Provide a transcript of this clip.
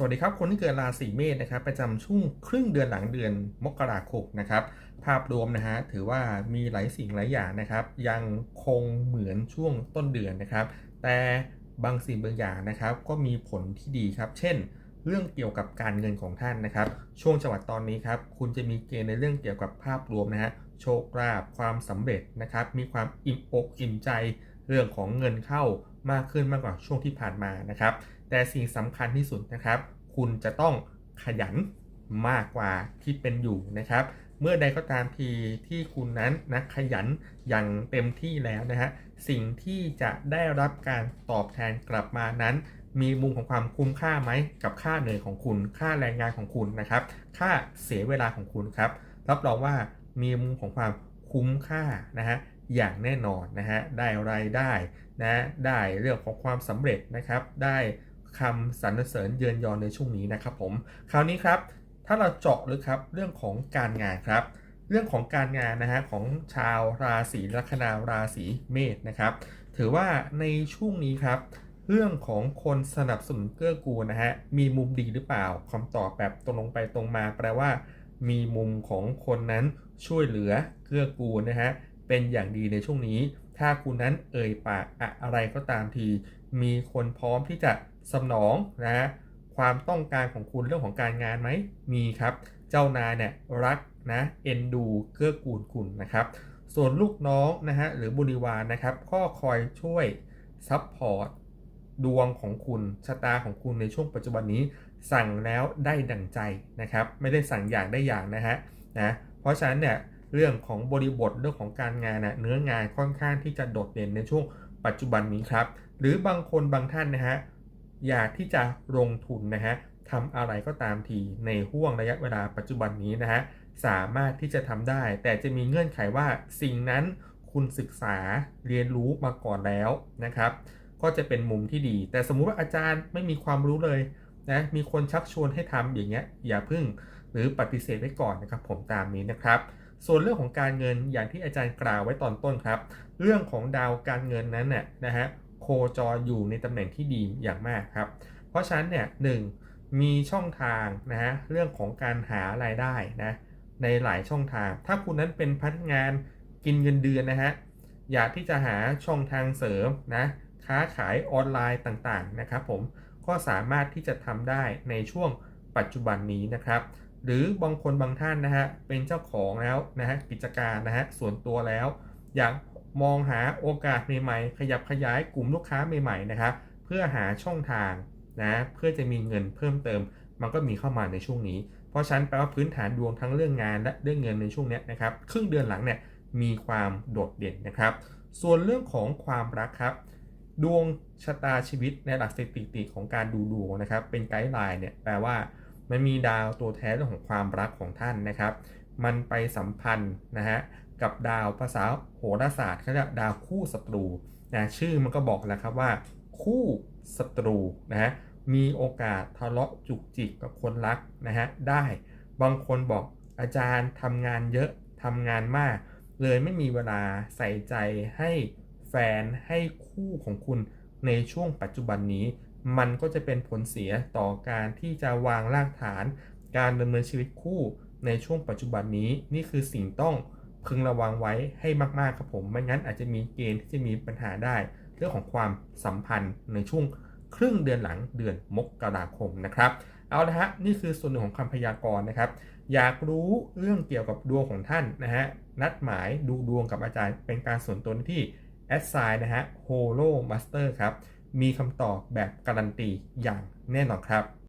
สวัสดีครับ คนที่เกิดราศีเมษนะครับประจำช่วงครึ่งเดือนหลังเดือนมกราคมนะครับ ภาพรวมนะฮะถือว่ามีหลายสิ่งหลายอย่างนะครับ ยังคงเหมือนช่วงต้นเดือนนะครับ แต่บางสิ่งบางอย่างนะครับ ก็มีผลที่ดีครับ เช่น เรื่องเกี่ยวกับการเงินของท่านนะครับ ช่วงจังหวัดตอนนี้ครับคุณจะมีเกณฑ์ในเรื่องเกี่ยวกับภาพรวมนะฮะโชคลาภความสำเร็จนะครับ มีความอิ่มอกอิ่มใจ เรื่องของเงินเข้ามากขึ้นมากกว่าช่วงที่ผ่านมานะครับ แต่สิ่งสำคัญที่สุดนะครับ คุณจะต้องขยันมากกว่าที่เป็นอยู่นะครับ เมื่อใดก็ตามทีที่คุณนั้นนะขยันอย่างเต็มที่แล้วนะฮะสิ่งที่จะได้รับการตอบแทนกลับมานั้น มีมุมของความคุ้มค่าไหมกับค่าเหนื่อยของคุณ ค่าแรงงานของคุณนะครับ ค่าเสียเวลาของคุณครับรับรองว่ามีมุมของความคุ้มค่านะฮะอย่างแน่นอนนะฮะได้รายได้นะได้เรื่องของความสำเร็จนะครับ ได้ คำสรรเสริญเยือนยอในช่วงนี้นะครับผมคราวนี้ครับถ้าเราเจาะลึกครับเรื่องของการงานครับ เรื่องของการงานนะฮะของชาวราศีลัคนาราศีเมษนะครับ ถือว่าในช่วงนี้ครับ เรื่องของคนสนับสนุนเกื้อกูลนะฮะมีมุมดีหรือเปล่าคำตอบแบบตรงลงไปตรงมา แปลว่า มีมุมของคนนั้นช่วยเหลือเกื้อกูลนะฮะเป็นอย่างดีในช่วงนี้ ถ้าคุณนั้นเอ่ยปากอะไรก็ตามที มีคนพร้อมที่จะสนองนะความต้องการของคุณเรื่องของการงานไหมมีครับ เจ้านายเนี่ยรักนะเอ็นดูเกื้อกูลคุณนะครับ ส่วนลูกน้องนะฮะหรือบริวารนนะครับก็คอยช่วยซัพพอร์ตดวงของคุณชะตาของคุณในช่วงปัจจุบันนี้ สั่งแล้วได้ดั่งใจนะครับ ไม่ได้สั่งอย่างได้อย่างนะฮะนะเพราะฉะนั้นเนี่ยเรื่องของบริบทเรื่องของการงานนะเนื้องานค่อนข้างที่จะโดดเด่นในช่วงปัจจุบันนี้ครับ หรือบางคนบางท่านนะฮะอยากที่จะลงทุนนะฮะทำอะไรก็ตามทีในห่วงระยะเวลาปัจจุบันนี้นะฮะสามารถที่จะทำได้ แต่จะมีเงื่อนไขว่าสิ่งนั้นคุณศึกษาเรียนรู้มาก่อนแล้วนะครับ ก็จะเป็นมุมที่ดี แต่สมมุติว่าอาจารย์ไม่มีความรู้เลยนะมีคนชักชวนให้ทำอย่างเงี้ยอย่าพึ่งหรือปฏิเสธไว้ก่อนนะครับ ผมตามนี้นะครับ ส่วนเรื่องของการเงินอย่างที่อาจารย์กล่าวไว้ตอนต้นครับ เรื่องของดาวการเงินนั้นน่ยนะฮะ จรอยู่ในตำแหน่งที่ดีอย่างมากครับ เพราะฉะนั้นเนี่ยหนึ่งมีช่องทางนะฮะเรื่องของการหารายได้นะในหลายช่องทาง ถ้าคุณนั้นเป็นพนักงานกินเงินเดือนนะฮะอยากที่จะหาช่องทางเสริมนะค้าขายออนไลน์ต่างๆนะครับผมก็สามารถที่จะทำได้ในช่วงปัจจุบันนี้นะครับ หรือบางคนบางท่านนะฮะเป็นเจ้าของแล้วนะฮะกิจการนะฮะส่วนตัวแล้ว อยาก มองหาโอกาสใหม่ๆ ขยับขยายกลุ่มลูกค้าใหม่ๆนะครับเพื่อหาช่องทางนะเพื่อจะมีเงินเพิ่มเติม มันก็มีเข้ามาในช่วงนี้ เพราะฉันแปลว่าพื้นฐานดวงทั้งเรื่องงานและเรื่องเงินในช่วงนี้นะครับครึ่งเดือนหลังเนี่ยมีความโดดเด่นนะครับ ส่วนเรื่องของความรักครับ ดวงชะตาชีวิตในหลักสถิติของการดูดวงนะครับ เป็นไกด์ไลน์เนี่ยแปลว่ามันมีดาวตัวแทนเรื่องของความรักของท่านนะครับ มันไปสัมพันธ์นะฮะกับดาวภาษาโหราศาสตร์เขาเรียกดาวคู่ศัตรูนะชื่อมันก็บอกแล้วครับว่า คู่ศัตรูนะฮะมีโอกาสทะเลาะจุกจิกกับคนรักนะฮะได้บางคนบอกอาจารย์ทำงานเยอะทำงานมาก เลยไม่มีเวลาใส่ใจให้แฟนให้คู่ของคุณในช่วงปัจจุบันนี้ มันก็จะเป็นผลเสียต่อการที่จะวางรากฐาน การดำเนินชีวิตคู่ ในช่วงปัจจุบันนี้นี่คือสิ่งต้องพึงระวังไว้ให้มากๆครับผมไม่งั้นอาจจะมีเกณฑ์ที่จะมีปัญหาได้ เรื่องของความสัมพันธ์ในช่วงครึ่งเดือนหลังเดือนมกราคมนะครับเอาละฮะนี่คือส่วนหนึ่งของคำพยากรณ์นะครับ อยากรู้เรื่องเกี่ยวกับดวงของท่านนะฮะนัดหมายดูดวงกับอาจารย์เป็นการส่วนตัวที่แอดไซน์นะฮะ Holo Master ครับมีคำตอบแบบการันตีอย่างแน่นอนครับ